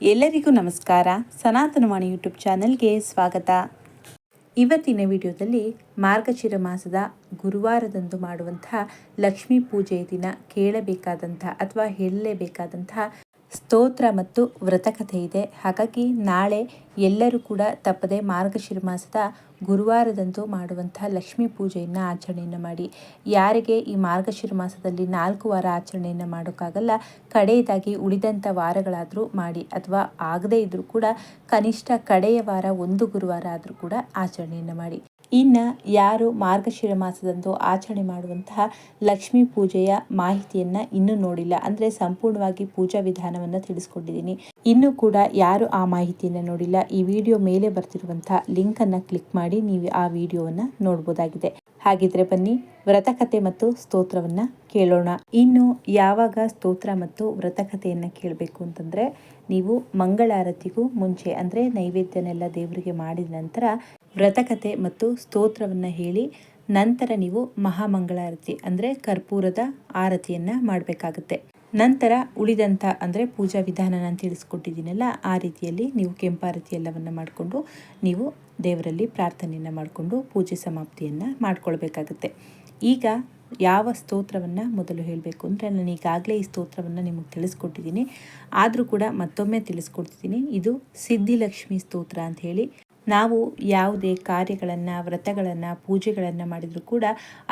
ಎಲ್ಲರಿಗೂ ನಮಸ್ಕಾರ. ಸನಾತನವಾಣಿ ಯೂಟ್ಯೂಬ್ ಚಾನಲ್ಗೆ ಸ್ವಾಗತ. ಇವತ್ತಿನ ವಿಡಿಯೋದಲ್ಲಿ ಮಾರ್ಗಶಿರ ಮಾಸದ ಗುರುವಾರದಂದು ಮಾಡುವಂತಹ ಲಕ್ಷ್ಮೀ ಪೂಜೆಯ ದಿನ ಕೇಳಬೇಕಾದಂಥ ಅಥವಾ ಹೇಳಲೇಬೇಕಾದಂತಹ ಸ್ತೋತ್ರ ಮತ್ತು ವ್ರತಕಥೆ ಇದೆ. ಹಾಗಾಗಿ ನಾಳೆ ಎಲ್ಲರೂ ಕೂಡ ತಪ್ಪದೆ ಮಾರ್ಗಶಿರ ಮಾಸದ ಗುರುವಾರದಂದು ಮಾಡುವಂತಹ ಲಕ್ಷ್ಮೀ ಪೂಜೆಯನ್ನು ಆಚರಣೆಯನ್ನು ಮಾಡಿ. ಯಾರಿಗೆ ಈ ಮಾರ್ಗಶಿರ ಮಾಸದಲ್ಲಿ ನಾಲ್ಕು ವಾರ ಆಚರಣೆಯನ್ನು ಮಾಡೋಕ್ಕಾಗಲ್ಲ, ಕಡೆಯದಾಗಿ ಉಳಿದಂಥ ವಾರಗಳಾದರೂ ಮಾಡಿ ಅಥವಾ ಆಗದೇ ಇದ್ದರೂ ಕೂಡ ಕನಿಷ್ಠ ಕಡೆಯ ವಾರ ಒಂದು ಗುರುವಾರ ಆದರೂ ಕೂಡ ಆಚರಣೆಯನ್ನು ಮಾಡಿ. ಇನ್ನು ಯಾರು ಮಾರ್ಗಶಿರ ಮಾಸದಂದು ಆಚರಣೆ ಮಾಡುವಂತಹ ಲಕ್ಷ್ಮೀ ಪೂಜೆಯ ಮಾಹಿತಿಯನ್ನು ಇನ್ನೂ ನೋಡಿಲ್ಲ. ಅಂದರೆ ಸಂಪೂರ್ಣವಾಗಿ ಪೂಜಾ ವಿಧಾನವನ್ನು ತಿಳಿಸ್ಕೊಂಡಿದ್ದೀನಿ. ಇನ್ನೂ ಕೂಡ ಯಾರು ಆ ಮಾಹಿತಿಯನ್ನು ನೋಡಿಲ್ಲ, ಈ ವಿಡಿಯೋ ಮೇಲೆ ಬರ್ತಿರುವಂತಹ ಲಿಂಕನ್ನು ಕ್ಲಿಕ್ ಮಾಡಿ ನೀವು ಆ ವಿಡಿಯೋವನ್ನು ನೋಡ್ಬೋದಾಗಿದೆ. ಹಾಗಿದ್ರೆ ಬನ್ನಿ ವ್ರತಕತೆ ಮತ್ತು ಸ್ತೋತ್ರವನ್ನ ಕೇಳೋಣ. ಇನ್ನು ಯಾವಾಗ ಸ್ತೋತ್ರ ಮತ್ತು ವ್ರತಕಥೆಯನ್ನ ಕೇಳಬೇಕು ಅಂತಂದ್ರೆ, ನೀವು ಮಂಗಳಾರತಿಗೂ ಮುಂಚೆ, ಅಂದ್ರೆ ನೈವೇದ್ಯನೆಲ್ಲ ದೇವರಿಗೆ ಮಾಡಿದ ನಂತರ ವ್ರತಕಥೆ ಮತ್ತು ಸ್ತೋತ್ರವನ್ನ ಹೇಳಿ ನಂತರ ನೀವು ಮಹಾಮಂಗಳಾರತಿ ಅಂದ್ರೆ ಕರ್ಪೂರದ ಆರತಿಯನ್ನ ಮಾಡಬೇಕಾಗುತ್ತೆ. ನಂತರ ಉಳಿದಂಥ ಅಂದರೆ ಪೂಜಾ ವಿಧಾನ ನಾನು ತಿಳಿಸ್ಕೊಟ್ಟಿದ್ದೀನಲ್ಲ, ಆ ರೀತಿಯಲ್ಲಿ ನೀವು ಕೆಂಪಾರತಿ ಎಲ್ಲವನ್ನು ಮಾಡಿಕೊಂಡು ನೀವು ದೇವರಲ್ಲಿ ಪ್ರಾರ್ಥನೆಯನ್ನು ಮಾಡಿಕೊಂಡು ಪೂಜೆ ಸಮಾಪ್ತಿಯನ್ನು ಮಾಡ್ಕೊಳ್ಬೇಕಾಗುತ್ತೆ. ಈಗ ಯಾವ ಸ್ತೋತ್ರವನ್ನು ಮೊದಲು ಹೇಳಬೇಕು ಅಂದರೆ ನಾನು ಈಗಾಗಲೇ ಈ ಸ್ತೋತ್ರವನ್ನು ನಿಮಗೆ ತಿಳಿಸ್ಕೊಟ್ಟಿದ್ದೀನಿ. ಆದರೂ ಕೂಡ ಮತ್ತೊಮ್ಮೆ ತಿಳಿಸ್ಕೊಡ್ತಿದ್ದೀನಿ. ಇದು ಸಿದ್ಧಿಲಕ್ಷ್ಮಿ ಸ್ತೋತ್ರ ಅಂತ ಹೇಳಿ. ನಾವು ಯಾವುದೇ ಕಾರ್ಯಗಳನ್ನು, ವ್ರತಗಳನ್ನು, ಪೂಜೆಗಳನ್ನು ಮಾಡಿದರೂ ಕೂಡ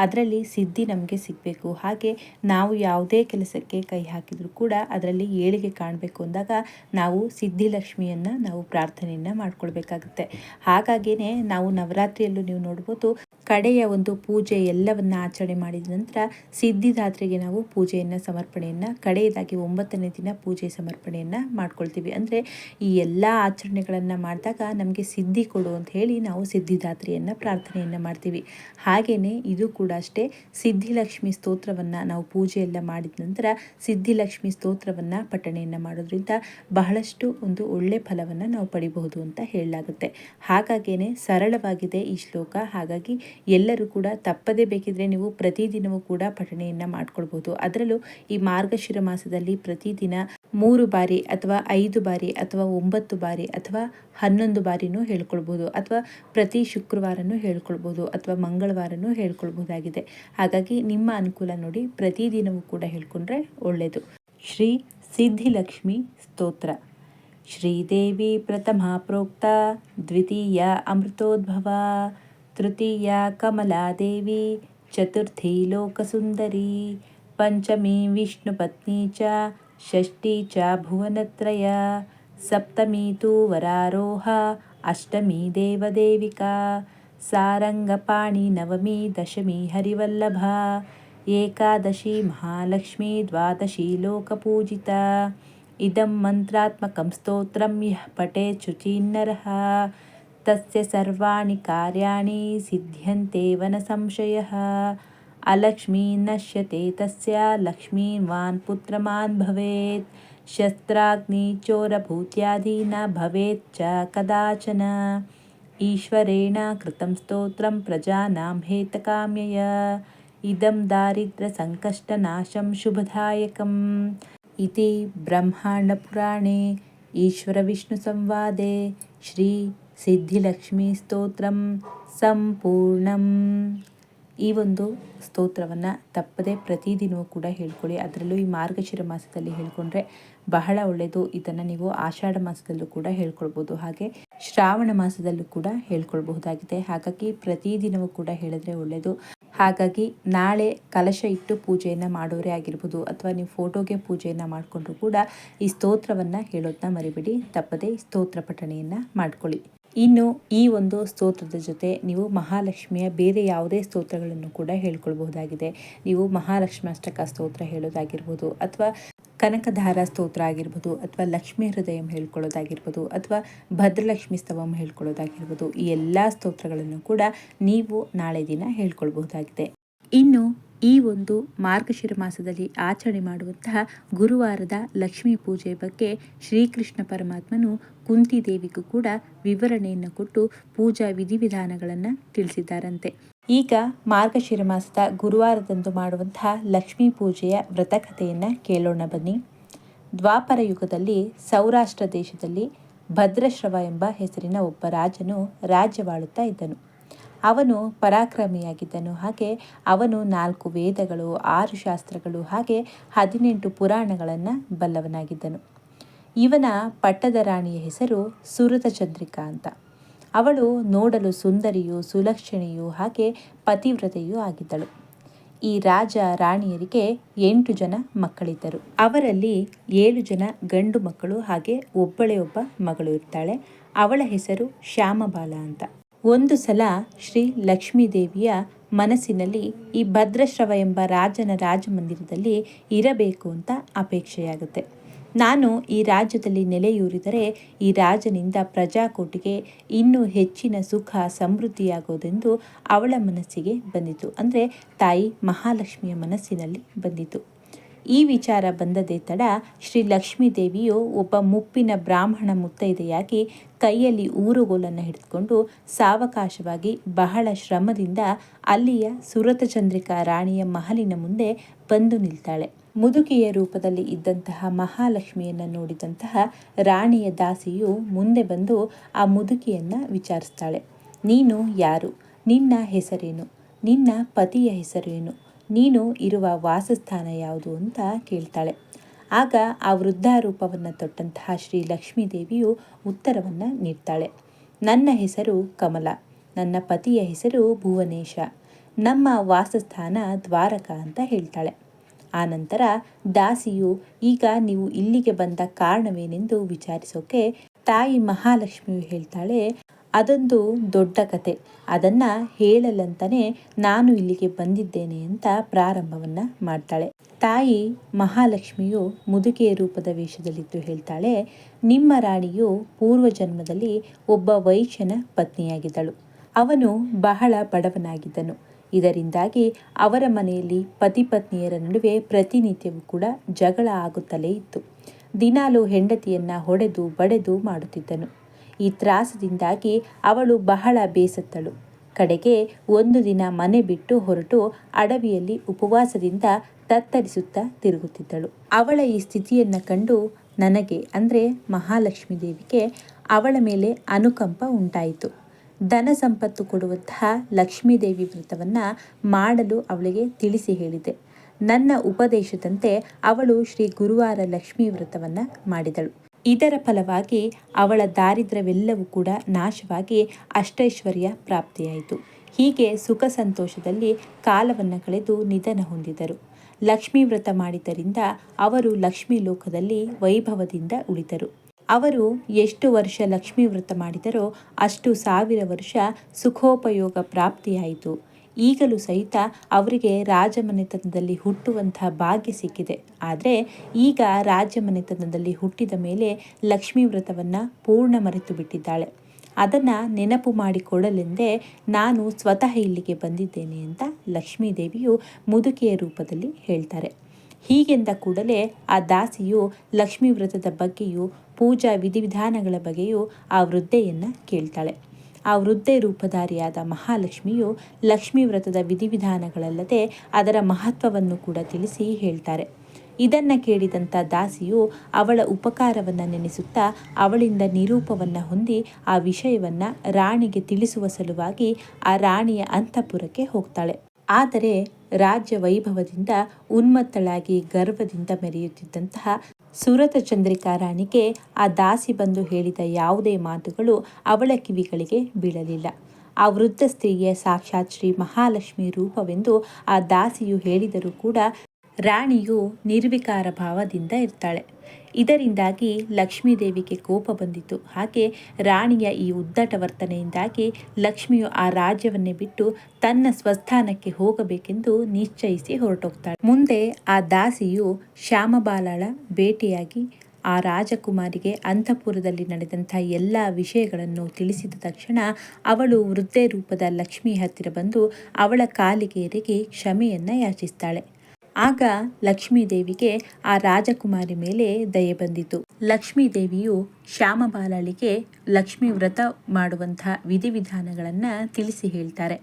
ಅದರಲ್ಲಿ ಸಿದ್ಧಿ ನಮಗೆ ಸಿಗಬೇಕು. ಹಾಗೆ ನಾವು ಯಾವುದೇ ಕೆಲಸಕ್ಕೆ ಕೈ ಹಾಕಿದರೂ ಕೂಡ ಅದರಲ್ಲಿ ಏಳಿಗೆ ಕಾಣಬೇಕು ಅಂದಾಗ ನಾವು ಸಿದ್ಧಿಲಕ್ಷ್ಮಿಯನ್ನು ನಾವು ಪ್ರಾರ್ಥನೆಯನ್ನು ಮಾಡ್ಕೊಳ್ಬೇಕಾಗುತ್ತೆ. ಹಾಗಾಗಿಯೇ ನಾವು ನವರಾತ್ರಿಯಲ್ಲೂ ನೀವು ನೋಡ್ಬೋದು ಕಡೆಯ ಒಂದು ಪೂಜೆ ಎಲ್ಲವನ್ನ ಆಚರಣೆ ಮಾಡಿದ ನಂತರ ಸಿದ್ಧಿದಾತ್ರಿಗೆ ನಾವು ಪೂಜೆಯನ್ನು, ಸಮರ್ಪಣೆಯನ್ನು, ಕಡೆಯದಾಗಿ ಒಂಬತ್ತನೇ ದಿನ ಪೂಜೆ, ಸಮರ್ಪಣೆಯನ್ನು ಮಾಡ್ಕೊಳ್ತೀವಿ. ಅಂದರೆ ಈ ಎಲ್ಲ ಆಚರಣೆಗಳನ್ನು ಮಾಡಿದಾಗ ನಮಗೆ ಸಿದ್ಧಿ ಕೊಡು ಅಂತ ಹೇಳಿ ನಾವು ಸಿದ್ಧಿದಾತ್ರಿಯನ್ನು ಪ್ರಾರ್ಥನೆಯನ್ನು ಮಾಡ್ತೀವಿ. ಹಾಗೆಯೇ ಇದು ಕೂಡ ಅಷ್ಟೇ ಸಿದ್ಧಿಲಕ್ಷ್ಮಿ ಸ್ತೋತ್ರವನ್ನು ನಾವು ಪೂಜೆಯೆಲ್ಲ ಮಾಡಿದ ನಂತರ ಸಿದ್ಧಿಲಕ್ಷ್ಮಿ ಸ್ತೋತ್ರವನ್ನು ಪಠಣೆಯನ್ನು ಮಾಡೋದ್ರಿಂದ ಬಹಳಷ್ಟು ಒಂದು ಒಳ್ಳೆ ಫಲವನ್ನು ನಾವು ಪಡಿಬಹುದು ಅಂತ ಹೇಳಲಾಗುತ್ತೆ. ಹಾಗಾಗಿಯೇ ಸರಳವಾಗಿದೆ ಈ ಶ್ಲೋಕ. ಹಾಗಾಗಿ ಎಲ್ಲರೂ ಕೂಡ ತಪ್ಪದೇ ಬೇಕಿದ್ರೆ ನೀವು ಪ್ರತಿದಿನವೂ ಕೂಡ ಪಠಣೆಯನ್ನು ಮಾಡ್ಕೊಳ್ಬೋದು ಅದರಲ್ಲೂ ಈ ಮಾರ್ಗಶಿರ ಮಾಸದಲ್ಲಿ ಪ್ರತಿದಿನ ಮೂರು ಬಾರಿ ಅಥವಾ ಐದು ಬಾರಿ ಅಥವಾ ಒಂಬತ್ತು ಬಾರಿ ಅಥವಾ ಹನ್ನೊಂದು ಬಾರಿನೂ ಹೇಳ್ಕೊಳ್ಬೋದು ಅಥವಾ ಪ್ರತಿ ಶುಕ್ರವಾರನೂ ಹೇಳ್ಕೊಳ್ಬೋದು ಅಥವಾ ಮಂಗಳವಾರನೂ ಹೇಳ್ಕೊಳ್ಬೋದಾಗಿದೆ. ಹಾಗಾಗಿ ನಿಮ್ಮ ಅನುಕೂಲ ನೋಡಿ ಪ್ರತಿದಿನವೂ ಕೂಡ ಹೇಳ್ಕೊಂಡ್ರೆ ಒಳ್ಳೆಯದು ಶ್ರೀ ಸಿದ್ಧಿಲಕ್ಷ್ಮಿ ಸ್ತೋತ್ರ. ಶ್ರೀದೇವಿ ಪ್ರಥಮ ಪ್ರೋಕ್ತ, ದ್ವಿತೀಯ ಅಮೃತೋದ್ಭವ, ತೃತೀಯ ಕಮಲಾದೇವಿ, ಚತುರ್ಥಿ ಲೋಕಸುಂದರಿ, ಪಂಚಮಿ ವಿಷ್ಣುಪತ್ನಿ ಚ షష్ఠీ చ భువనత్రయ సప్తమీ తు వరారోహ అష్టమీ దేవదేవికా సారంగపాణి నవమీ దశమీ హరివల్లభ ఏకాదశి మహాలక్ష్మీ ద్వాదశి లోకపూజిత ఇదం మంత్రాత్మకం స్తోత్రం యః పటే శుచీన్నరః తస్య సర్వాణి కార్యాణి సిద్ధ్యంతే వన సంశయः अलक्ष्मीन् नश्यते तस्या लक्ष्मीन्वान् पुत्रमान् भवेत् शस्त्राग्निचोरभूत्यादि न भवेच्च कदाचन ईश्वरेण कृतं स्तोत्रं प्रजानां हेतकाम्यय इदं दारिद्र्यसङ्कष्टनाशं शुभदायकम् इति ब्रह्माण्डपुराणे ईश्वरविष्णुसंवादे श्रीसिद्धिलक्ष्मीस्तोत्रं सम्पूर्णम् ಈ ಒಂದು ಸ್ತೋತ್ರವನ್ನು ತಪ್ಪದೆ ಪ್ರತಿದಿನವೂ ಕೂಡ ಹೇಳ್ಕೊಳ್ಳಿ. ಅದರಲ್ಲೂ ಈ ಮಾರ್ಗಶಿರ ಮಾಸದಲ್ಲಿ ಹೇಳ್ಕೊಂಡ್ರೆ ಬಹಳ ಒಳ್ಳೆಯದು ಇದನ್ನು ನೀವು ಆಷಾಢ ಮಾಸದಲ್ಲೂ ಕೂಡ ಹೇಳ್ಕೊಳ್ಬೋದು. ಹಾಗೆ ಶ್ರಾವಣ ಮಾಸದಲ್ಲೂ ಕೂಡ ಹೇಳ್ಕೊಳ್ಬಹುದಾಗಿದೆ. ಹಾಗಾಗಿ ಪ್ರತಿದಿನವೂ ಕೂಡ ಹೇಳಿದ್ರೆ ಒಳ್ಳೆಯದು ಹಾಗಾಗಿ ನಾಳೆ ಕಲಶ ಇಟ್ಟು ಪೂಜೆಯನ್ನು ಮಾಡೋರೇ ಆಗಿರ್ಬೋದು. ಅಥವಾ ನೀವು ಫೋಟೋಗೆ ಪೂಜೆಯನ್ನು ಮಾಡಿಕೊಂಡ್ರು ಕೂಡ ಈ ಸ್ತೋತ್ರವನ್ನು ಹೇಳೋದನ್ನ ಮರಿಬೇಡಿ. ತಪ್ಪದೇ ಸ್ತೋತ್ರ ಪಠಣೆಯನ್ನು ಮಾಡ್ಕೊಳ್ಳಿ. ಇನ್ನು ಈ ಒಂದು ಸ್ತೋತ್ರದ ಜೊತೆ ನೀವು ಮಹಾಲಕ್ಷ್ಮಿಯ ಬೇರೆ ಯಾವುದೇ ಸ್ತೋತ್ರಗಳನ್ನು ಕೂಡ ಹೇಳ್ಕೊಳ್ಬಹುದಾಗಿದೆ. ನೀವು ಮಹಾಲಕ್ಷ್ಮಾಷ್ಟಕ ಸ್ತೋತ್ರ ಹೇಳೋದಾಗಿರ್ಬೋದು ಅಥವಾ ಕನಕಧಾರ ಸ್ತೋತ್ರ ಆಗಿರ್ಬೋದು ಅಥವಾ ಲಕ್ಷ್ಮೀ ಹೃದಯಂ ಹೇಳ್ಕೊಳ್ಳೋದಾಗಿರ್ಬೋದು ಅಥವಾ ಭದ್ರಲಕ್ಷ್ಮಿ ಸ್ತವಂ ಹೇಳ್ಕೊಳ್ಳೋದಾಗಿರ್ಬೋದು ಈ ಎಲ್ಲ ಸ್ತೋತ್ರಗಳನ್ನು ಕೂಡ ನೀವು ನಾಳೆ ದಿನ ಹೇಳ್ಕೊಳ್ಬಹುದಾಗಿದೆ. ಇನ್ನು ಈ ಒಂದು ಮಾರ್ಗಶಿರ ಮಾಸದಲ್ಲಿ ಆಚರಣೆ ಮಾಡುವಂತಹ ಗುರುವಾರದ ಲಕ್ಷ್ಮೀ ಪೂಜೆ ಬಗ್ಗೆ ಶ್ರೀಕೃಷ್ಣ ಪರಮಾತ್ಮನು ಕುಂತಿದೇವಿಗೂ ಕೂಡ ವಿವರಣೆಯನ್ನು ಕೊಟ್ಟು ಪೂಜಾ ವಿಧಿವಿಧಾನಗಳನ್ನು ತಿಳಿಸಿದ್ದಾರಂತೆ. ಈಗ ಮಾರ್ಗಶಿರ ಮಾಸದ ಗುರುವಾರದಂದು ಮಾಡುವಂತಹ ಲಕ್ಷ್ಮೀ ಪೂಜೆಯ ವ್ರತಕಥೆಯನ್ನು ಕೇಳೋಣ ಬನ್ನಿ. ದ್ವಾಪರ ಯುಗದಲ್ಲಿ ಸೌರಾಷ್ಟ್ರ ದೇಶದಲ್ಲಿ ಭದ್ರಶ್ರವ ಎಂಬ ಹೆಸರಿನ ಒಬ್ಬ ರಾಜನು ರಾಜ್ಯವಾಳುತ್ತಾ ಇದ್ದನು. ಅವನು ಪರಾಕ್ರಮಿಯಾಗಿದ್ದನು. ಹಾಗೆ ಅವನು ನಾಲ್ಕು ವೇದಗಳು, ಆರು ಶಾಸ್ತ್ರಗಳು, ಹಾಗೆ ಹದಿನೆಂಟು ಪುರಾಣಗಳನ್ನು ಬಲ್ಲವನಾಗಿದ್ದನು. ಇವನ ಪಟ್ಟದ ರಾಣಿಯ ಹೆಸರು ಸುರತ ಚಂದ್ರಿಕಾ ಅಂತ. ಅವಳು ನೋಡಲು ಸುಂದರಿಯೂ, ಸುಲಕ್ಷಣೆಯೂ, ಹಾಗೆ ಪತಿವ್ರತೆಯೂ ಆಗಿದ್ದಳು. ಈ ರಾಜ ರಾಣಿಯರಿಗೆ ಎಂಟು ಜನ ಮಕ್ಕಳಿದ್ದರು. ಅವರಲ್ಲಿ ಏಳು ಜನ ಗಂಡು ಮಕ್ಕಳು ಹಾಗೆ ಒಬ್ಬಳೇ ಒಬ್ಬ ಮಗಳು ಇರ್ತಾಳೆ. ಅವಳ ಹೆಸರು ಶ್ಯಾಮಬಾಲ ಅಂತ. ಒಂದು ಸಲ ಶ್ರೀ ಲಕ್ಷ್ಮೀದೇವಿಯ ಮನಸ್ಸಿನಲ್ಲಿ ಈ ಭದ್ರಶ್ರವ ಎಂಬ ರಾಜನ ರಾಜಮಂದಿರದಲ್ಲಿ ಇರಬೇಕು ಅಂತ ಅಪೇಕ್ಷೆಯಾಗುತ್ತೆ. ನಾನು ಈ ರಾಜ್ಯದಲ್ಲಿ ನೆಲೆಯೂರಿದರೆ ಈ ರಾಜನಿಂದ ಪ್ರಜಾಕೋಟಿಗೆ ಇನ್ನೂ ಹೆಚ್ಚಿನ ಸುಖ, ಸಮೃದ್ಧಿಯಾಗೋದೆಂದು ಅವಳ ಮನಸ್ಸಿಗೆ ಬಂದಿತು. ಅಂದರೆ ತಾಯಿ ಮಹಾಲಕ್ಷ್ಮಿಯ ಮನಸ್ಸಿನಲ್ಲಿ ಬಂದಿತು. ಈ ವಿಚಾರ ಬಂದದೇ ತಡ ಶ್ರೀ ಲಕ್ಷ್ಮೀ ದೇವಿಯು ಒಬ್ಬ ಮುಪ್ಪಿನ ಬ್ರಾಹ್ಮಣ ಮುತ್ತೈದೆಯಾಗಿ ಕೈಯಲ್ಲಿ ಊರುಗೋಲನ್ನು ಹಿಡಿದುಕೊಂಡು ಸಾವಕಾಶವಾಗಿ ಬಹಳ ಶ್ರಮದಿಂದ ಅಲ್ಲಿಯ ಸುರತಚಂದ್ರಿಕಾ ರಾಣಿಯ ಮಹಲಿನ ಮುಂದೆ ಬಂದು ನಿಲ್ತಾಳೆ. ಮುದುಕಿಯ ರೂಪದಲ್ಲಿ ಇದ್ದಂತಹ ಮಹಾಲಕ್ಷ್ಮಿಯನ್ನು ನೋಡಿದಂತಹ ರಾಣಿಯ ದಾಸಿಯು ಮುಂದೆ ಬಂದು ಆ ಮುದುಕಿಯನ್ನು ವಿಚಾರಿಸ್ತಾಳೆ. ನೀನು ಯಾರು? ನಿನ್ನ ಹೆಸರೇನು? ನಿನ್ನ ಪತಿಯ ಹೆಸರೇನು? ನೀನು ಇರುವ ವಾಸಸ್ಥಾನ ಯಾವುದು ಅಂತ ಕೇಳ್ತಾಳೆ. ಆಗ ಆ ವೃದ್ಧಾರೂಪವನ್ನು ತೊಟ್ಟಂತಹ ಶ್ರೀ ಲಕ್ಷ್ಮೀದೇವಿಯು ಉತ್ತರವನ್ನು ನೀಡ್ತಾಳೆ. ನನ್ನ ಹೆಸರು ಕಮಲ, ನನ್ನ ಪತಿಯ ಹೆಸರು ಭುವನೇಶ, ನಮ್ಮ ವಾಸಸ್ಥಾನ ದ್ವಾರಕ ಅಂತ ಹೇಳ್ತಾಳೆ. ಆನಂತರ ದಾಸಿಯು, ಈಗ ನೀವು ಇಲ್ಲಿಗೆ ಬಂದ ಕಾರಣವೇನೆಂದು ವಿಚಾರಿಸೋಕೆ ತಾಯಿ ಮಹಾಲಕ್ಷ್ಮಿಯು ಹೇಳ್ತಾಳೆ ಅದೊಂದು ದೊಡ್ಡ ಕತೆ. ಅದನ್ನು ಹೇಳಲಂತನೇ ನಾನು ಇಲ್ಲಿಗೆ ಬಂದಿದ್ದೇನೆ ಅಂತ ಪ್ರಾರಂಭವನ್ನು ಮಾಡ್ತಾಳೆ. ತಾಯಿ ಮಹಾಲಕ್ಷ್ಮಿಯು ಮುದುಕೆಯ ರೂಪದ ವೇಷದಲ್ಲಿದ್ದು ಹೇಳ್ತಾಳೆ, ನಿಮ್ಮ ರಾಣಿಯು ಪೂರ್ವ ಜನ್ಮದಲ್ಲಿ ಒಬ್ಬ ವೈಶ್ಯನ ಪತ್ನಿಯಾಗಿದ್ದಳು. ಅವನು ಬಹಳ ಬಡವನಾಗಿದ್ದನು. ಇದರಿಂದಾಗಿ ಅವರ ಮನೆಯಲ್ಲಿ ಪತಿ ಪತ್ನಿಯರ ನಡುವೆ ಪ್ರತಿನಿತ್ಯವೂ ಕೂಡ ಜಗಳ ಆಗುತ್ತಲೇ ಇತ್ತು. ದಿನಾಲು ಹೆಂಡತಿಯನ್ನ ಹೊಡೆದು ಬಡೆದು ಮಾಡುತ್ತಿದ್ದನು. ಈ ತ್ರಾಸದಿಂದಾಗಿ ಅವಳು ಬಹಳ ಬೇಸತ್ತಳು. ಕಡೆಗೆ ಒಂದು ದಿನ ಮನೆ ಬಿಟ್ಟು ಹೊರಟು ಅಡವಿಯಲ್ಲಿ ಉಪವಾಸದಿಂದ ತತ್ತರಿಸುತ್ತಾ ತಿರುಗುತ್ತಿದ್ದಳು. ಅವಳ ಈ ಸ್ಥಿತಿಯನ್ನು ಕಂಡು ನನಗೆ, ಅಂದರೆ ಮಹಾಲಕ್ಷ್ಮೀ ದೇವಿಗೆ, ಅವಳ ಮೇಲೆ ಅನುಕಂಪ ಉಂಟಾಯಿತು. ಧನ ಸಂಪತ್ತು ಕೊಡುವಂತಹ ಲಕ್ಷ್ಮೀದೇವಿ ವ್ರತವನ್ನು ಮಾಡಲು ಅವಳಿಗೆ ತಿಳಿಸಿ ಹೇಳಿದೆ. ನನ್ನ ಉಪದೇಶದಂತೆ ಅವಳು ಶ್ರೀ ಗುರುವಾರ ಲಕ್ಷ್ಮೀ ವ್ರತವನ್ನು ಮಾಡಿದಳು. ಇದರ ಫಲವಾಗಿ ಅವಳ ದಾರಿದ್ರ್ಯವೆಲ್ಲವೂ ಕೂಡ ನಾಶವಾಗಿ ಅಷ್ಟೈಶ್ವರ್ಯ ಪ್ರಾಪ್ತಿಯಾಯಿತು. ಹೀಗೆ ಸುಖ ಸಂತೋಷದಲ್ಲಿ ಕಾಲವನ್ನು ಕಳೆದು ನಿಧನ ಹೊಂದಿದರು. ಲಕ್ಷ್ಮೀ ವ್ರತ ಮಾಡಿದ್ದರಿಂದ ಅವರು ಲಕ್ಷ್ಮೀ ಲೋಕದಲ್ಲಿ ವೈಭವದಿಂದ ಉಳಿದರು. ಅವರು ಎಷ್ಟು ವರ್ಷ ಲಕ್ಷ್ಮೀ ವ್ರತ ಮಾಡಿದರೋ ಅಷ್ಟು ಸಾವಿರ ವರ್ಷ ಸುಖೋಪಯೋಗ ಪ್ರಾಪ್ತಿಯಾಯಿತು. ಈಗಲೂ ಸಹಿತ ಅವರಿಗೆ ರಾಜಮನೆತನದಲ್ಲಿ ಹುಟ್ಟುವಂತಹ ಭಾಗ್ಯ ಸಿಕ್ಕಿದೆ. ಆದರೆ ಈಗ ರಾಜಮನೆತನದಲ್ಲಿ ಹುಟ್ಟಿದ ಮೇಲೆ ಲಕ್ಷ್ಮೀ ವ್ರತವನ್ನು ಪೂರ್ಣ ಮರೆತು ಬಿಟ್ಟಿದ್ದಾಳೆ. ಅದನ್ನು ನೆನಪು ಮಾಡಿಕೊಡಲೆಂದೇ ನಾನು ಸ್ವತಃ ಇಲ್ಲಿಗೆ ಬಂದಿದ್ದೇನೆ ಅಂತ ಲಕ್ಷ್ಮೀದೇವಿಯು ಮುದುಕಿಯ ರೂಪದಲ್ಲಿ ಹೇಳ್ತಾರೆ. ಹೀಗೆಂದ ಕೂಡಲೇ ಆ ದಾಸಿಯು ಲಕ್ಷ್ಮೀ ವ್ರತದ ಬಗ್ಗೆಯೂ ಪೂಜಾ ವಿಧಿವಿಧಾನಗಳ ಬಗ್ಗೆಯೂ ಆ ವೃದ್ಧೆಯನ್ನು ಕೇಳ್ತಾಳೆ. ಆ ವೃದ್ಧೆ ರೂಪಧಾರಿಯಾದ ಮಹಾಲಕ್ಷ್ಮಿಯು ಲಕ್ಷ್ಮೀ ವ್ರತದ ವಿಧಿವಿಧಾನಗಳಲ್ಲದೆ ಅದರ ಮಹತ್ವವನ್ನು ಕೂಡ ತಿಳಿಸಿ ಹೇಳ್ತಾರೆ. ಇದನ್ನು ಕೇಳಿದಂಥ ದಾಸಿಯು ಅವಳ ಉಪಕಾರವನ್ನು ನೆನೆಸುತ್ತಾ ಅವಳಿಂದ ನಿರೂಪವನ್ನು ಹೊಂದಿ ಆ ವಿಷಯವನ್ನ ರಾಣಿಗೆ ತಿಳಿಸುವ ಸಲುವಾಗಿ ಆ ರಾಣಿಯ ಅಂತಃಪುರಕ್ಕೆ ಹೋಗ್ತಾಳೆ. ಆದರೆ ರಾಜ್ಯ ವೈಭವದಿಂದ ಉನ್ಮತ್ತಳಾಗಿ ಗರ್ವದಿಂದ ಮೆರೆಯುತ್ತಿದ್ದಂತಹ ಸುರತ ಚಂದ್ರಿಕಾ ರಾಣಿಗೆ ಆ ದಾಸಿ ಬಂದು ಹೇಳಿದ ಯಾವುದೇ ಮಾತುಗಳು ಅವಳ ಕಿವಿಗಳಿಗೆ ಬೀಳಲಿಲ್ಲ. ಆ ವೃದ್ಧ ಸ್ತ್ರೀಯ ಸಾಕ್ಷಾತ್ ಶ್ರೀ ಮಹಾಲಕ್ಷ್ಮಿ ರೂಪವೆಂದು ಆ ದಾಸಿಯು ಹೇಳಿದರೂ ಕೂಡ ರಾಣಿಯು ನಿರ್ವಿಕಾರ ಭಾವದಿಂದ ಇರ್ತಾಳೆ. ಇದರಿಂದಾಗಿ ಲಕ್ಷ್ಮೀದೇವಿಗೆ ಕೋಪ ಬಂದಿತು ಹಾಗೆ ರಾಣಿಯ ಈ ಉದ್ದಟ ವರ್ತನೆಯಿಂದಾಗಿ ಲಕ್ಷ್ಮಿಯು ಆ ರಾಜ್ಯವನ್ನೇ ಬಿಟ್ಟು ತನ್ನ ಸ್ವಸ್ಥಾನಕ್ಕೆ ಹೋಗಬೇಕೆಂದು ನಿಶ್ಚಯಿಸಿ ಹೊರಟೋಗ್ತಾಳೆ. ಮುಂದೆ ಆ ದಾಸಿಯು ಶ್ಯಾಮಬಾಲಳ ಭೇಟಿಯಾಗಿ ಆ ರಾಜಕುಮಾರಿಗೆ ಅಂತಃಪುರದಲ್ಲಿ ನಡೆದಂಥ ಎಲ್ಲ ವಿಷಯಗಳನ್ನು ತಿಳಿಸಿದ ತಕ್ಷಣ ಅವಳು ವೃದ್ಧೆ ರೂಪದ ಲಕ್ಷ್ಮಿ ಹತ್ತಿರ ಬಂದು ಅವಳ ಕಾಲಿಗೆ ಎರಗಿ ಕ್ಷಮೆಯನ್ನು ಯಾಚಿಸ್ತಾಳೆ. ಆಗ ಲಕ್ಷ್ಮೀದೇವಿಗೆ ಆ ರಾಜಕುಮಾರಿ ಮೇಲೆ ದಯೆ ಬಂದಿತು. ಲಕ್ಷ್ಮೀದೇವಿಯು ಶ್ಯಾಮಬಾಲಾಳಿಗೆ ಲಕ್ಷ್ಮಿ ವ್ರತ ಮಾಡುವಂತಹ ವಿಧಿವಿಧಾನಗಳನ್ನು ತಿಳಿಸಿ ಹೇಳ್ತಾರೆ.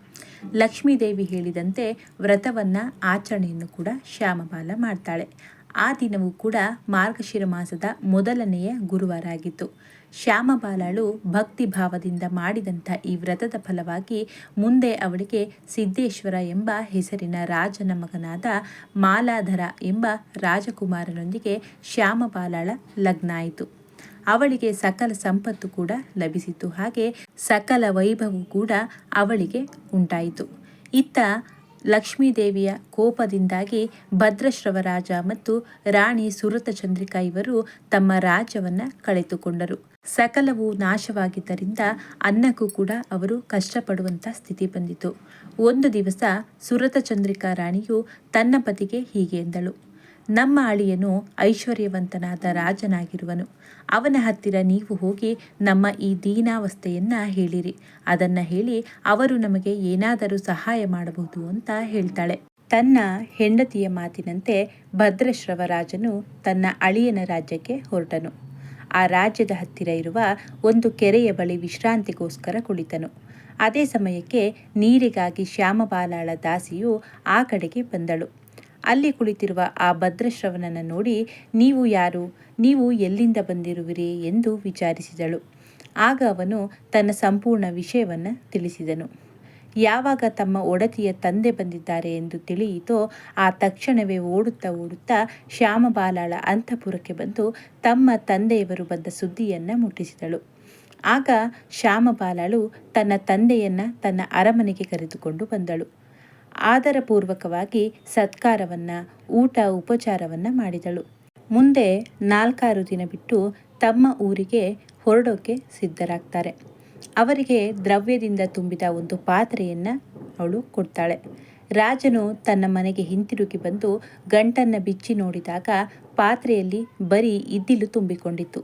ಲಕ್ಷ್ಮೀದೇವಿ ಹೇಳಿದಂತೆ ವ್ರತವನ್ನ ಆಚರಣೆಯನ್ನು ಕೂಡ ಶ್ಯಾಮಬಾಲ ಮಾಡ್ತಾಳೆ. ಆ ದಿನವೂ ಕೂಡ ಮಾರ್ಗಶಿರ ಮಾಸದ ಮೊದಲನೆಯ ಗುರುವಾರ ಆಗಿತ್ತು ಶ್ಯಾಮಬಾಲಳು ಭಕ್ತಿ ಭಾವದಿಂದ ಮಾಡಿದಂಥ ಈ ವ್ರತದ ಫಲವಾಗಿ ಮುಂದೆ ಅವಳಿಗೆ ಸಿದ್ದೇಶ್ವರ ಎಂಬ ಹೆಸರಿನ ರಾಜನ ಮಗನಾದ ಮಾಲಾಧರ ಎಂಬ ರಾಜಕುಮಾರನೊಂದಿಗೆ ಶ್ಯಾಮಬಾಲಳ ಲಗ್ನ ಆಯಿತು ಅವಳಿಗೆ ಸಕಲ ಸಂಪತ್ತು ಕೂಡ ಲಭಿಸಿತು ಹಾಗೆ ಸಕಲ ವೈಭವವು ಕೂಡ ಅವಳಿಗೆ ಉಂಟಾಯಿತು. ಇತ್ತ ಲಕ್ಷ್ಮೀದೇವಿಯ ಕೋಪದಿಂದಾಗಿ ಭದ್ರಶ್ರವರಾಜ ಮತ್ತು ರಾಣಿ ಸುರತಚಂದ್ರಿಕಾ ಇವರು ತಮ್ಮ ರಾಜ್ಯವನ್ನ ಕಳೆದುಕೊಂಡರು. ಸಕಲವು ನಾಶವಾಗಿದ್ದರಿಂದ ಅನ್ನಕ್ಕೂ ಕೂಡ ಅವರು ಕಷ್ಟಪಡುವಂಥ ಸ್ಥಿತಿ ಬಂದಿತು. ಒಂದು ದಿವಸ ಸುರತ ಚಂದ್ರಿಕಾ ರಾಣಿಯು ತನ್ನ ಪತಿಗೆ ಹೀಗೆ ಎಂದಳು. ನಮ್ಮ ಅಳಿಯನು ಐಶ್ವರ್ಯವಂತನಾದ ರಾಜನಾಗಿರುವನು. ಅವನ ಹತ್ತಿರ ನೀವು ಹೋಗಿ ನಮ್ಮ ಈ ದೀನಾವಸ್ಥೆಯನ್ನ ಹೇಳಿರಿ. ಅದನ್ನ ಹೇಳಿ ಅವರು ನಮಗೆ ಏನಾದರೂ ಸಹಾಯ ಮಾಡಬಹುದು ಅಂತ ಹೇಳ್ತಾಳೆ. ತನ್ನ ಹೆಂಡತಿಯ ಮಾತಿನಂತೆ ಭದ್ರಶ್ರವರಾಜನು ತನ್ನ ಅಳಿಯನ ರಾಜ್ಯಕ್ಕೆ ಹೊರಟನು. ಆ ರಾಜ್ಯದ ಹತ್ತಿರ ಇರುವ ಒಂದು ಕೆರೆಯ ಬಳಿ ವಿಶ್ರಾಂತಿಗೋಸ್ಕರ ಕುಳಿತನು. ಅದೇ ಸಮಯಕ್ಕೆ ನೀರಿಗಾಗಿ ಶ್ಯಾಮಬಾಲಾಳ ದಾಸಿಯು ಆ ಕಡೆಗೆ ಬಂದಳು. ಅಲ್ಲಿ ಕುಳಿತಿರುವ ಆ ಭದ್ರಶ್ರವಣನ ನೋಡಿ, ನೀವು ಯಾರು? ನೀವು ಎಲ್ಲಿಂದ ಬಂದಿರುವಿರಿ? ಎಂದು ವಿಚಾರಿಸಿದಳು. ಆಗ ಅವನು ತನ್ನ ಸಂಪೂರ್ಣ ವಿಷಯವನ್ನು ತಿಳಿಸಿದನು. ಯಾವಾಗ ತಮ್ಮ ಒಡತಿಯ ತಂದೆ ಬಂದಿದ್ದಾರೆ ಎಂದು ತಿಳಿಯಿತೋ, ಆ ತಕ್ಷಣವೇ ಓಡುತ್ತಾ ಓಡುತ್ತಾ ಶ್ಯಾಮಬಾಲಾಳ ಅಂತಃಪುರಕ್ಕೆ ಬಂದು ತಮ್ಮ ತಂದೆಯವರು ಬಂದ ಸುದ್ದಿಯನ್ನು ಮುಟ್ಟಿಸಿದಳು. ಆಗ ಶ್ಯಾಮಬಾಲಾಳು ತನ್ನ ತಂದೆಯನ್ನು ತನ್ನ ಅರಮನೆಗೆ ಕರೆದುಕೊಂಡು ಬಂದಳು. ಆದರಪೂರ್ವಕವಾಗಿ ಸತ್ಕಾರವನ್ನ, ಊಟ ಉಪಚಾರವನ್ನ ಮಾಡಿದಳು. ಮುಂದೆ ನಾಲ್ಕಾರು ದಿನ ಬಿಟ್ಟು ತಮ್ಮ ಊರಿಗೆ ಹೊರಡೋಕೆ ಸಿದ್ಧರಾಗ್ತಾರೆ. ಅವರಿಗೆ ದ್ರವ್ಯದಿಂದ ತುಂಬಿದ ಒಂದು ಪಾತ್ರೆಯನ್ನ ಅವಳು ಕೊಡ್ತಾಳೆ. ರಾಜನು ತನ್ನ ಮನೆಗೆ ಹಿಂತಿರುಗಿ ಬಂದು ಗಂಟನ್ನ ಬಿಚ್ಚಿ ನೋಡಿದಾಗ ಪಾತ್ರೆಯಲ್ಲಿ ಬರೀ ಇದ್ದಿಲು ತುಂಬಿಕೊಂಡಿತ್ತು.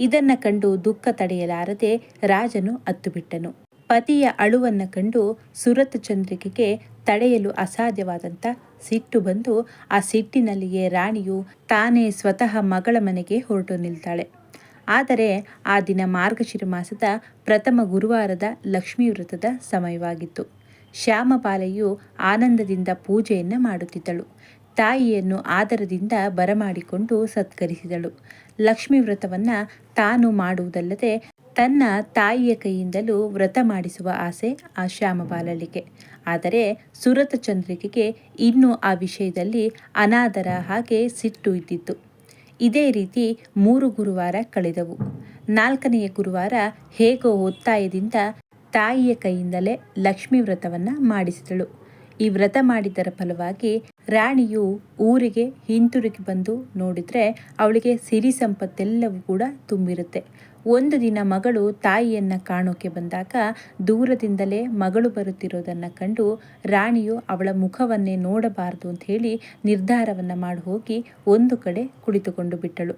ಇದನ್ನ ಕಂಡು ದುಃಖ ತಡೆಯಲಾರದೆ ರಾಜನು ಅತ್ತುಬಿಟ್ಟನು ಪತಿಯ ಅಳುವನ್ನು ಕಂಡು ಸುರತ್ ಚಂದ್ರಿಕೆಗೆ ತಡೆಯಲು ಅಸಾಧ್ಯವಾದಂಥ ಸಿಟ್ಟು ಬಂದು ಆ ಸಿಟ್ಟಿನಲ್ಲಿಯೇ ರಾಣಿಯು ತಾನೇ ಸ್ವತಃ ಮಗಳ ಮನೆಗೆ ಹೊರಟು ನಿಲ್ತಾಳೆ. ಆದರೆ ಆ ದಿನ ಮಾರ್ಗಶಿರ ಮಾಸದ ಪ್ರಥಮ ಗುರುವಾರದ ಲಕ್ಷ್ಮೀ ವ್ರತದ ಸಮಯವಾಗಿತ್ತು. ಶ್ಯಾಮಪಾಲೆಯು ಆನಂದದಿಂದ ಪೂಜೆಯನ್ನು ಮಾಡುತ್ತಿದ್ದಳು. ತಾಯಿಯನ್ನು ಆದರದಿಂದ ಬರಮಾಡಿಕೊಂಡು ಸತ್ಕರಿಸಿದಳು. ಲಕ್ಷ್ಮೀ ವ್ರತವನ್ನು ತಾನು ಮಾಡುವುದಲ್ಲದೆ ತನ್ನ ತಾಯಿಯ ಕೈಯಿಂದಲೂ ವ್ರತ ಮಾಡಿಸುವ ಆಸೆ ಆ ಶ್ಯಾಮಬಾಲಳಿಗೆ ಆದರೆ ಸುರತ ಚಂದ್ರಿಕೆಗೆ ಇನ್ನೂ ಆ ವಿಷಯದಲ್ಲಿ ಅನಾದರ ಹಾಗೆ ಸಿಟ್ಟು ಇದ್ದಿತ್ತು. ಇದೇ ರೀತಿ ಮೂರು ಗುರುವಾರ ಕಳೆದವು. ನಾಲ್ಕನೆಯ ಗುರುವಾರ ಹೇಗೋ ಒತ್ತಾಯದಿಂದ ತಾಯಿಯ ಕೈಯಿಂದಲೇ ಲಕ್ಷ್ಮೀ ವ್ರತವನ್ನು ಮಾಡಿಸಿದಳು. ಈ ವ್ರತ ಮಾಡಿದ್ದರ ಫಲವಾಗಿ ರಾಣಿಯು ಊರಿಗೆ ಹಿಂತಿರುಗಿ ಬಂದು ನೋಡಿದರೆ ಅವಳಿಗೆ ಸಿರಿ ಸಂಪತ್ತೆಲ್ಲವೂ ಕೂಡ ತುಂಬಿರುತ್ತೆ. ಒಂದು ದಿನ ಮಗಳು ತಾಯಿಯನ್ನು ಕಾಣೋಕೆ ಬಂದಾಗ ದೂರದಿಂದಲೇ ಮಗಳು ಬರುತ್ತಿರೋದನ್ನು ಕಂಡು ರಾಣಿಯು ಅವಳ ಮುಖವನ್ನೇ ನೋಡಬಾರದು ಅಂತ ಹೇಳಿ ನಿರ್ಧಾರವನ್ನು ಮಾಡಿ ಹೋಗಿ ಒಂದು ಕಡೆ ಕುಳಿತುಕೊಂಡು ಬಿಟ್ಟಳು.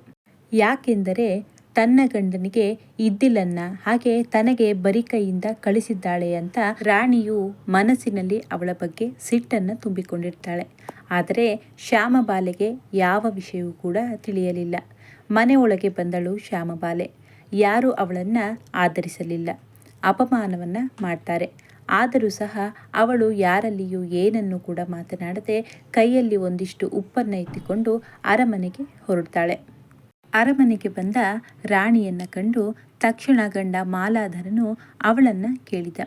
ಯಾಕೆಂದರೆ ತನ್ನ ಗಂಡನಿಗೆ ಇದ್ದಿಲ್ಲನ್ನ ಹಾಗೆ ತನಗೆ ಬರಿ ಕೈಯಿಂದ ಕಳಿಸಿದ್ದಾಳೆ ಅಂತ ರಾಣಿಯು ಮನಸ್ಸಿನಲ್ಲಿ ಅವಳ ಬಗ್ಗೆ ಸಿಟ್ಟನ್ನು ತುಂಬಿಕೊಂಡಿರ್ತಾಳೆ. ಆದರೆ ಶ್ಯಾಮಬಾಲೆಗೆ ಯಾವ ವಿಷಯವೂ ಕೂಡ ತಿಳಿಯಲಿಲ್ಲ. ಮನೆಯೊಳಗೆ ಬಂದಳು ಶ್ಯಾಮಬಾಲೆ. ಯಾರೂ ಅವಳನ್ನು ಆಧರಿಸಲಿಲ್ಲ. ಅಪಮಾನವನ್ನು ಮಾಡ್ತಾರೆ. ಆದರೂ ಸಹ ಅವಳು ಯಾರಲ್ಲಿಯೂ ಏನನ್ನು ಕೂಡ ಮಾತನಾಡದೆ ಕೈಯಲ್ಲಿ ಒಂದಿಷ್ಟು ಉಪ್ಪನ್ನು ಇಟ್ಟುಕೊಂಡು ಅರಮನೆಗೆ ಹೊರಡ್ತಾಳೆ. ಅರಮನೆಗೆ ಬಂದ ರಾಣಿಯನ್ನು ಕಂಡು ತಕ್ಷಣ ಗಂಡ ಮಾಲಾಧರನು ಅವಳನ್ನು ಕೇಳಿದ.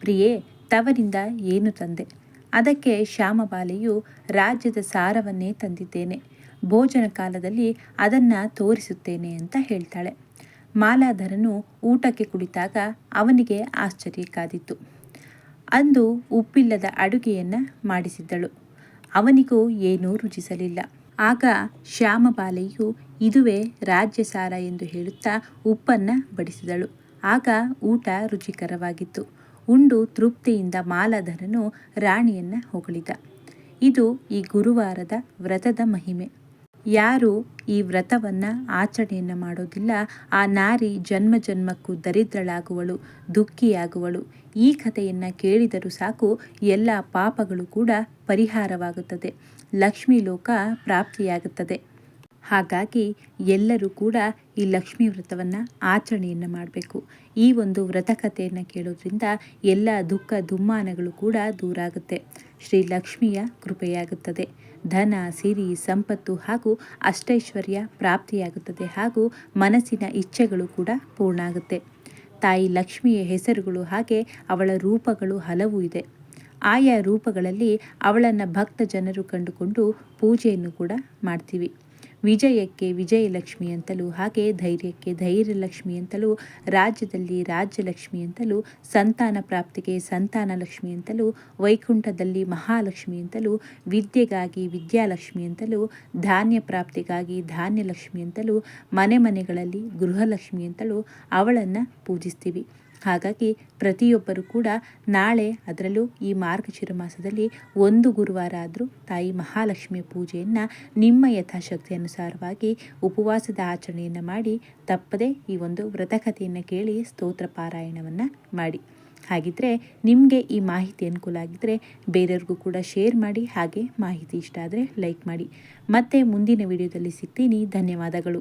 ಪ್ರಿಯೇ, ತವರಿಂದ ಏನು ತಂದೆ? ಅದಕ್ಕೆ ಶ್ಯಾಮಬಾಲೆಯು ರಾಜ್ಯದ ಸಾರವನ್ನೇ ತಂದಿದ್ದೇನೆ. ಭೋಜನ ಕಾಲದಲ್ಲಿ ಅದನ್ನು ತೋರಿಸುತ್ತೇನೆ ಅಂತ ಹೇಳ್ತಾಳೆ ಮಾಲಾಧರನು ಊಟಕ್ಕೆ ಕುಳಿತಾಗ ಅವನಿಗೆ ಆಶ್ಚರ್ಯ ಕಾದಿತ್ತು. ಅಂದು ಉಪ್ಪಿಲ್ಲದ ಅಡುಗೆಯನ್ನು ಮಾಡಿಸಿದ್ದಳು. ಅವನಿಗೂ ಏನೂ ರುಚಿಸಲಿಲ್ಲ. ಆಗ ಶ್ಯಾಮಬಾಲೆಯು ಇದುವೇ ರಾಜ್ಯಸಾರ ಎಂದು ಹೇಳುತ್ತಾ ಉಪ್ಪನ್ನು ಬಡಿಸಿದಳು. ಆಗ ಊಟ ರುಚಿಕರವಾಗಿತ್ತು. ಉಂಡು ತೃಪ್ತಿಯಿಂದ ಮಾಲಾಧರನು ರಾಣಿಯನ್ನ ಹೊಗಳಿದ. ಇದು ಈ ಗುರುವಾರದ ವ್ರತದ ಮಹಿಮೆ. ಯಾರು ಈ ವ್ರತವನ್ನ ಆಚರಣೆಯನ್ನು ಮಾಡೋದಿಲ್ಲ. ಆ ನಾರಿ ಜನ್ಮ ಜನ್ಮಕ್ಕೂ ದರಿದ್ರಳಾಗುವಳು, ದುಃಖಿಯಾಗುವಳು. ಈ ಕಥೆಯನ್ನು ಕೇಳಿದರೂ ಸಾಕು, ಎಲ್ಲ ಪಾಪಗಳು ಕೂಡ ಪರಿಹಾರವಾಗುತ್ತದೆ. ಲಕ್ಷ್ಮೀ ಲೋಕ ಪ್ರಾಪ್ತಿಯಾಗುತ್ತದೆ. ಹಾಗಾಗಿ ಎಲ್ಲರೂ ಕೂಡ ಈ ಲಕ್ಷ್ಮೀ ವ್ರತವನ್ನು ಆಚರಣೆಯನ್ನು ಮಾಡಬೇಕು. ಈ ಒಂದು ವ್ರತ ಕಥೆಯನ್ನು ಕೇಳೋದ್ರಿಂದ ಎಲ್ಲ ದುಃಖ ದುಮ್ಮಾನಗಳು ಕೂಡ ದೂರ ಆಗುತ್ತೆ ಶ್ರೀ ಲಕ್ಷ್ಮಿಯ ಕೃಪೆಯಾಗುತ್ತದೆ. ಧನ, ಸಿರಿ, ಸಂಪತ್ತು ಹಾಗೂ ಅಷ್ಟೈಶ್ವರ್ಯ ಪ್ರಾಪ್ತಿಯಾಗುತ್ತದೆ ಹಾಗೂ ಮನಸ್ಸಿನ ಇಚ್ಛೆಗಳು ಕೂಡ ಪೂರ್ಣ ಆಗುತ್ತೆ ತಾಯಿ ಲಕ್ಷ್ಮಿಯ ಹೆಸರುಗಳು ಹಾಗೆ ಅವಳ ರೂಪಗಳು ಹಲವು ಇದೆ. ಆಯಾ ರೂಪಗಳಲ್ಲಿ ಅವಳನ್ನು ಭಕ್ತ ಜನರು ಕಂಡುಕೊಂಡು ಪೂಜೆಯನ್ನು ಕೂಡ ಮಾಡ್ತೀವಿ. ವಿಜಯಕ್ಕೆ ವಿಜಯಲಕ್ಷ್ಮಿ ಅಂತಲೂ, ಹಾಗೆ ಧೈರ್ಯಕ್ಕೆ ಧೈರ್ಯಲಕ್ಷ್ಮಿ ಅಂತಲೂ, ರಾಜ್ಯದಲ್ಲಿ ರಾಜ್ಯಲಕ್ಷ್ಮಿ ಅಂತಲೂ, ಸಂತಾನ ಪ್ರಾಪ್ತಿಗೆ ಸಂತಾನ ಲಕ್ಷ್ಮಿ ಅಂತಲೂ, ವೈಕುಂಠದಲ್ಲಿ ಮಹಾಲಕ್ಷ್ಮಿ ಅಂತಲೂ, ವಿದ್ಯೆಗಾಗಿ ವಿದ್ಯಾಲಕ್ಷ್ಮಿ ಅಂತಲೂ, ಧಾನ್ಯ ಪ್ರಾಪ್ತಿಗಾಗಿ ಧಾನ್ಯಲಕ್ಷ್ಮಿ ಅಂತಲೂ, ಮನೆ ಮನೆಗಳಲ್ಲಿ ಗೃಹಲಕ್ಷ್ಮಿ ಅಂತಲೂ ಅವಳನ್ನು ಪೂಜಿಸ್ತೀವಿ. ಹಾಗಾಗಿ ಪ್ರತಿಯೊಬ್ಬರು ಕೂಡ ನಾಳೆ ಅದರಲ್ಲೂ ಈ ಮಾರ್ಗಶಿರ ಮಾಸದಲ್ಲಿ ಒಂದು ಗುರುವಾರ ಆದರೂ ತಾಯಿ ಮಹಾಲಕ್ಷ್ಮಿಯ ಪೂಜೆಯನ್ನು ನಿಮ್ಮ ಯಥಾಶಕ್ತಿ ಅನುಸಾರವಾಗಿ ಉಪವಾಸದ ಆಚರಣೆಯನ್ನು ಮಾಡಿ ತಪ್ಪದೆ ಈ ಒಂದು ವ್ರತಕಥೆಯನ್ನು ಕೇಳಿ ಸ್ತೋತ್ರ ಪಾರಾಯಣವನ್ನು ಮಾಡಿ. ಹಾಗಿದ್ದರೆ ನಿಮಗೆ ಈ ಮಾಹಿತಿ ಅನುಕೂಲ ಆಗಿದ್ದರೆ ಬೇರೆಯವ್ರಿಗೂ ಕೂಡ ಶೇರ್ ಮಾಡಿ, ಹಾಗೆ ಮಾಹಿತಿ ಇಷ್ಟ ಆದರೆ ಲೈಕ್ ಮಾಡಿ. ಮತ್ತೆ ಮುಂದಿನ ವಿಡಿಯೋದಲ್ಲಿ ಸಿಗ್ತೀನಿ. ಧನ್ಯವಾದಗಳು.